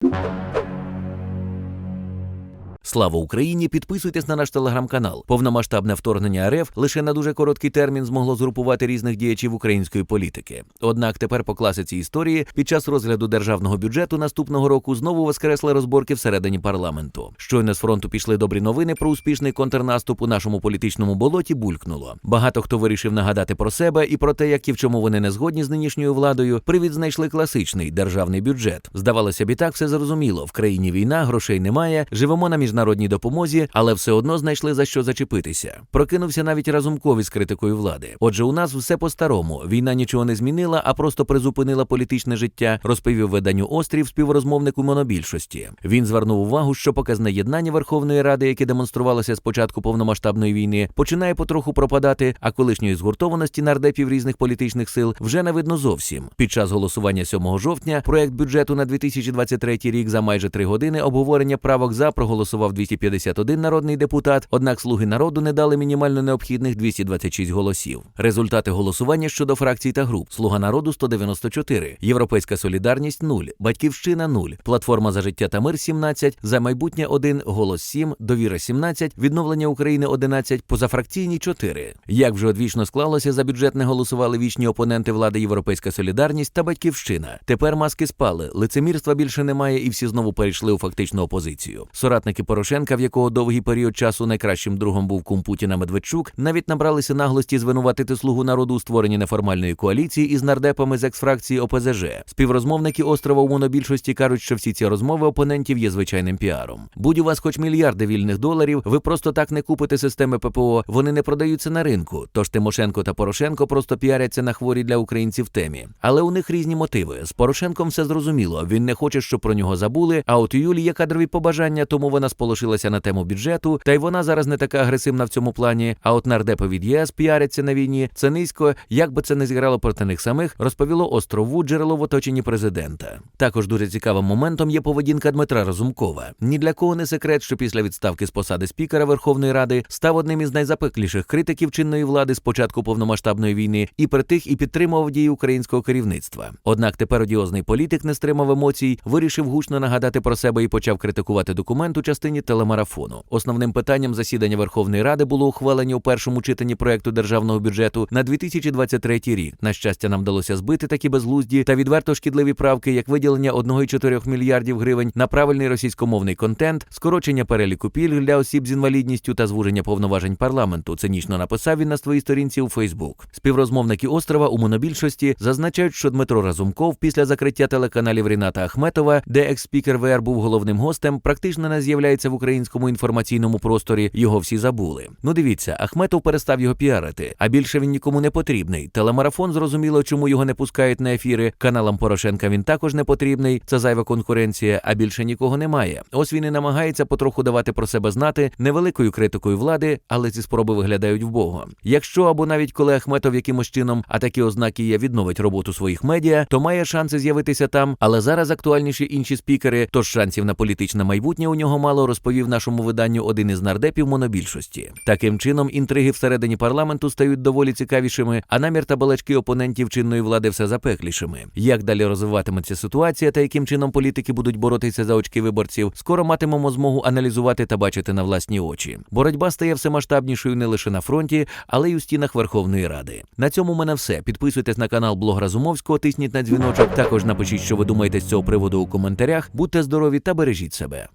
you. Слава Україні! Підписуйтесь на наш телеграм-канал. Повномасштабне вторгнення РФ лише на дуже короткий термін змогло згрупувати різних діячів української політики. Однак тепер по класиці історії під час розгляду державного бюджету наступного року знову воскресли розборки всередині парламенту. Щойно з фронту пішли добрі новини про успішний контрнаступ у нашому політичному болоті. Булькнуло. Багато хто вирішив нагадати про себе і про те, як і в чому вони не згодні з нинішньою владою. Привід знайшли класичний державний бюджет. Здавалося б, і так все зрозуміло. В країні війна, грошей немає. Живемо на міжнародній допомозі, але все одно знайшли за що зачепитися. Прокинувся навіть разумкові з критикою влади. Отже, у нас все по-старому. Війна нічого не змінила, а просто призупинила політичне життя, розповів виданню Острів співрозмовник у монобільшості. Він звернув увагу, що показне єднання Верховної Ради, яке демонструвалося з початку повномасштабної війни, починає потроху пропадати, а колишньої згуртованості нардепів різних політичних сил вже не видно зовсім. Під час голосування 7 жовтня проект бюджету на 2023 рік за майже три години обговорення правок за проголосував 251 народний депутат. Однак слуги народу не дали мінімально необхідних 226 голосів. Результати голосування щодо фракцій та груп: Слуга народу 194, Європейська солідарність 0, Батьківщина 0, Платформа за життя та мир 17, за майбутнє 1, голос 7, довіра 17, відновлення України 11, позафракційні 4. Як вже одвічно склалося, за бюджет не голосували вічні опоненти влади Європейська солідарність та Батьківщина. Тепер маски спали, лицемірства більше немає, і всі знову перейшли у фактичну опозицію. Соратники Порошенка, в якого довгий період часу найкращим другом був кум Путіна Медведчук, навіть набралися наглості звинуватити слугу народу у створенні неформальної коаліції із нардепами з екс-фракції ОПЗЖ. Співрозмовники острова у монобільшості кажуть, що всі ці розмови опонентів є звичайним піаром. Будь у вас хоч мільярди вільних доларів, ви просто так не купите системи ППО. Вони не продаються на ринку. Тож Тимошенко та Порошенко просто піаряться на хворій для українців темі. Але у них різні мотиви. З Порошенком все зрозуміло. Він не хоче, щоб про нього забули. А от у Юлії є кадрові побажання, тому вона сполошилася на тему бюджету. Та й вона зараз не така агресивна в цьому плані. А от нардепи від ЄС піаряться на війні. Це низько, як би це не зіграло проти них самих, розповіло острову джерело в оточенні президента. Також дуже цікавим моментом є поведінка Дмитра Разумкова. Ні для кого не секрет, що після відставки з посади спікера Верховної Ради став одним із найзапекліших критиків чинної влади з початку повномасштабної війни і притих і підтримував дії українського керівництва. Однак тепер одіозний політик не стримав емоцій, вирішив гучно нагадати про себе і почав критикувати документ у частині телемарафону. Основним питанням засідання Верховної Ради було ухвалення у першому читанні проекту державного бюджету на 2023 рік. На щастя, нам вдалося збити такі безглузді та відверто шкідливі правки, як виділення 1,4 мільярдів гривень на правильний російськомовний контент, скорочення переліку пільг для осіб з інвалідністю та звуження повноважень парламенту. Цинічно написав він на своїй сторінці у Фейсбук. Співрозмовники острова у монобільшості зазначають, що Дмитро Разумков після закриття телеканалів Ріната Ахметова, де екс-спікер ВР був головним гостем, практично не з'являється в українському інформаційному просторі. Його всі забули. Ну дивіться, Ахметов перестав його піарити, а більше він нікому не потрібний. Телемарафон зрозуміло, чому його не пускають на ефіри. Каналам Порошенка він також не потрібний. Це зайва конкуренція, а більше нікого немає. Ось він і намагається потроху давати про себе знати невеликою критикою влади, але ці спроби виглядають вбого. Якщо або навіть коли Ахметов якимось чином, а такі ознаки є, відновить роботу своїх медіа, то має шанси з'явитися там. Але зараз актуальніші інші спікери, тож шансів на політичне майбутнє у нього мало розповів нашому виданню один із нардепів монобільшості. Таким чином, інтриги всередині парламенту стають доволі цікавішими, а намір та балачки опонентів чинної влади все запеклішими. Як далі розвиватиметься ситуація та яким чином політики будуть боротися за очки виборців, скоро матимемо змогу аналізувати та бачити на власні очі. Боротьба стає все масштабнішою не лише на фронті, але й у стінах Верховної Ради. На цьому мене все. Підписуйтесь на канал Блог Разумовського, тисніть на дзвіночок. Також напишіть, що ви думаєте з цього приводу у коментарях. Будьте здорові та бережіть себе.